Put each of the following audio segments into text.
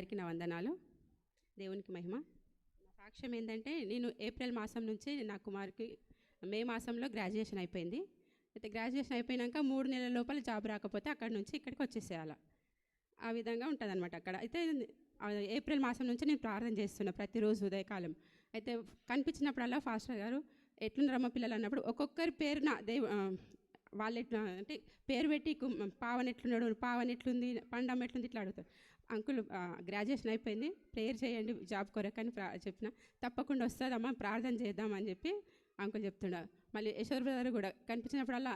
అందరికీ నా వందనాలు. దేవునికి మహిమ. నా సాక్ష్యం ఏంటంటే నేను ఏప్రిల్ మాసం నుంచి నా కుమార్కి మే మాసంలో గ్రాడ్యుయేషన్ అయిపోయింది. అయితే గ్రాడ్యుయేషన్ అయిపోయినాక మూడు నెలల లోపల జాబ్ రాకపోతే అక్కడ నుంచి ఇక్కడికి వచ్చేసేయాలి. ఆ విధంగా ఉంటుంది అనమాట అక్కడ. అయితే ఏప్రిల్ మాసం నుంచి నేను ప్రార్థన చేస్తున్నా ప్రతిరోజు ఉదయకాలం. అయితే కనిపించినప్పుడల్లా ఫాస్టర్ గారు ఎట్లున్నారమ్మ పిల్లలు? అన్నప్పుడు ఒక్కొక్కరి పేరున దేవు వాళ్ళు ఎట్లా అంటే పేరు పెట్టి కు- పావన్ ఎట్లున్నాడు పావన్ ఎట్లుంది పండమ్మ ఎట్లుంది ఇట్లా అడుగుతారు. అంకుల్ గ్రాడ్యుయేషన్ అయిపోయింది ప్రేయర్ చేయండి జాబ్ కొరకని ప్రా చెప్పిన. తప్పకుండా వస్తుందమ్మా ప్రార్థన చేద్దాం అని చెప్పి అంకుల్ చెప్తున్నారు మళ్ళీ యశోర్ బ్రదర్ కూడా కనిపించినప్పుడల్లా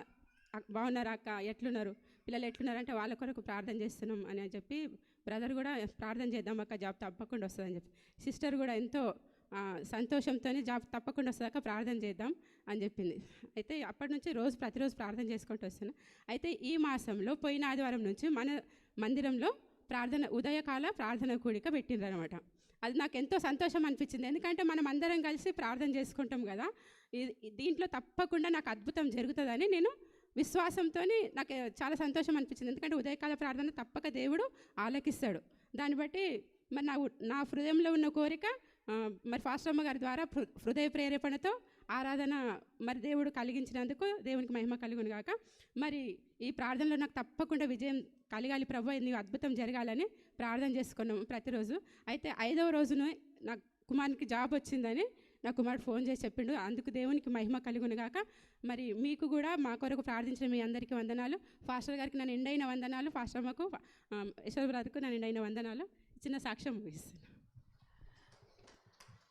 "అక్క, బాగున్నారా అక్క? ఎట్లున్నారు? పిల్లలు ఎట్లున్నారు అంటే వాళ్ళ కొరకు ప్రార్థన చేస్తున్నాం అని చెప్పి బ్రదర్ కూడా ప్రార్థన చేద్దాం అక్క జాబ్ తప్పకుండా వస్తుందని చెప్పి. సిస్టర్ కూడా ఎంతో సంతోషంతోనే జాబ్ తప్పకుండా వస్తాక ప్రార్థన చేద్దాం అని చెప్పింది. అయితే అప్పటి నుంచి రోజు ప్రతిరోజు ప్రార్థన చేసుకుంటూ వస్తున్నా. అయితే ఈ మాసంలో పోయిన ఆదివారం నుంచి మన మందిరంలో ప్రార్థన ఉదయకాల ప్రార్థన కూడిక పెట్టిండ్రనమాట అది నాకు ఎంతో సంతోషం అనిపించింది. ఎందుకంటే మనం అందరం కలిసి ప్రార్థన చేసుకుంటాం కదా. ఇది- దీంట్లో తప్పకుండా నాకు అద్భుతం జరుగుతుందని నేను విశ్వాసంతో నాకు చాలా సంతోషం అనిపించింది. ఎందుకంటే ఉదయకాల ప్రార్థన తప్పక దేవుడు ఆలకిస్తాడు. దాన్ని బట్టి మరి నా నా హృదయంలో ఉన్న కోరిక మరి ఫాస్టమ్మ గారి ద్వారా హృదయ ప్రేరేపణతో ఆరాధన మరి దేవుడు కలిగించినందుకు దేవునికి మహిమ కలుగును గాక. మరి ఈ ప్రార్థనలో నాకు తప్పకుండా విజయం కలగాలి ప్రభు నీవు అద్భుతం జరగాలని ప్రార్థన చేసుకున్నాము ప్రతిరోజు. అయితే ఐదవ రోజున నా కుమారునికి జాబ్ వచ్చిందని నా కుమారుడు ఫోన్ చేసి చెప్పిండు. అందుకు దేవునికి మహిమ కలుగును గాక. మరి మీకు కూడా మా కొరకు ప్రార్థించిన మీ అందరికీ వందనాలు. ఫాస్టర్ గారికి నన్ను ఎండైన వందనాలు. ఫాస్టర్ అమ్మకు యశ్వర్ బ్రదర్కు నన్ను ఎండైన వందనాలు. చిన్న సాక్ష్యం ముగిస్తున్నాను.